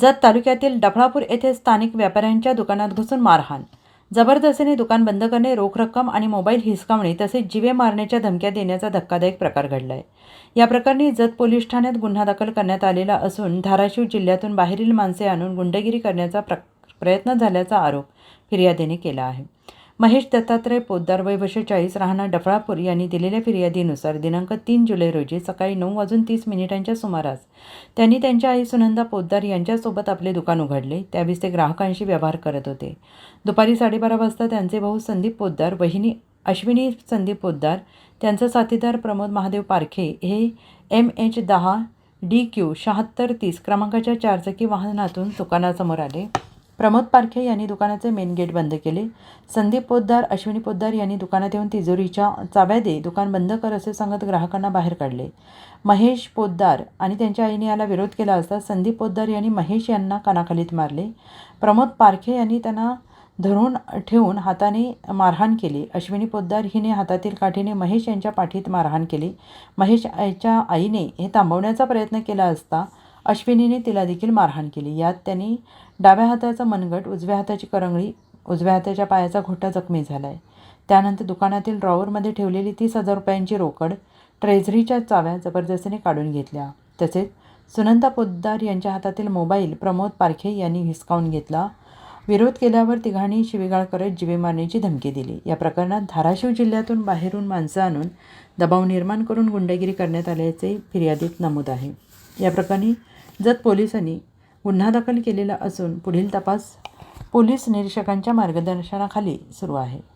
जत तालुक्यातील डफळापूर येथे स्थानिक व्यापाऱ्यांच्या दुकानात घुसून मारहाण. जबरदस्तीने दुकान बंद करणे रोख रक्कम आणि मोबाईल हिसकावणे तसेच जीवे मारण्याच्या धमक्या देण्याचा धक्कादायक प्रकार घडला आहे या प्रकरणी जत पोलीस ठाण्यात गुन्हा दाखल करण्यात आलेला असून धाराशिव जिल्ह्यातून बाहेरील माणसे आणून गुंडगिरी करण्याचा प्र प्रयत्न झाल्याचा आरोप फिर्यादीने केला आहे. महेश दत्तात्रय पोद्दार वय वर्ष चाळीस राहणार डफळापूर यांनी दिलेल्या फिर्यादीनुसार दिनांक तीन जुलै रोजी सकाळी नऊ वाजून तीस मिनिटांच्या सुमारास त्यांनी त्यांच्या आई सुनंदा पोद्दार यांच्यासोबत आपले दुकान उघडले. त्यावेळी ते ग्राहकांशी व्यवहार करत होते. दुपारी साडेबारा वाजता त्यांचे भाऊ संदीप पोद्दार बहिणी अश्विनी संदीप पोद्दार त्यांचा साथीदार प्रमोद महादेव पारखे हे एम एच दहा डी क्यू शहात्तर तीस क्रमांकाच्या चारचाकी वाहनातून दुकानासमोर आले. प्रमोद पारखे यांनी दुकानाचे मेन गेट बंद केले. संदीप पोद्दार अश्विनी पोद्दार यांनी दुकानात येऊन तिजोरीच्या चाव्या दे दुकान बंद कर असे सांगत ग्राहकांना बाहेर काढले. महेश पोद्दार आणि त्यांच्या आईने याला विरोध केला असता संदीप पोद्दार यांनी महेश यांना कानाखालीत मारले. प्रमोद पारखे यांनी त्यांना धरून ठेवून हाताने मारहाण केली. अश्विनी पोद्दार हिने हातातील काठीने महेश यांच्या पाठीत मारहाण केली. महेश यांच्या आईने हे थांबवण्याचा प्रयत्न केला असता अश्विनीने तिला देखील मारहाण केली. यात त्यांनी डाव्या हाताचा मनगट उजव्या हाताची करंगळी उजव्या हाताच्या पायाचा घोटा जखमी झाला आहे त्यानंतर दुकानातील ड्रॉवरमध्ये ठेवलेली तीस हजार रुपयांची रोकड ट्रेझरीच्या चाव्या जबरदस्तीने काढून घेतल्या. तसेच सुनंदा पोद्दार यांच्या हातातील मोबाईल प्रमोद पारखे यांनी हिसकावून घेतला. विरोध केल्यावर तिघांनी शिवीगाळ करत जीवे मारण्याची धमकी दिली. या प्रकरणात धाराशिव जिल्ह्यातून बाहेरून माणसं आणून दबाव निर्माण करून गुंडगिरी करण्यात आल्याचे फिर्यादीत नमूद आहे. या प्रकरणी जत पोलिसांनी गुन्हा दाखल केलेला असून पुढील तपास पोलीस निरीक्षकांच्या मार्गदर्शनाखाली सुरू आहे.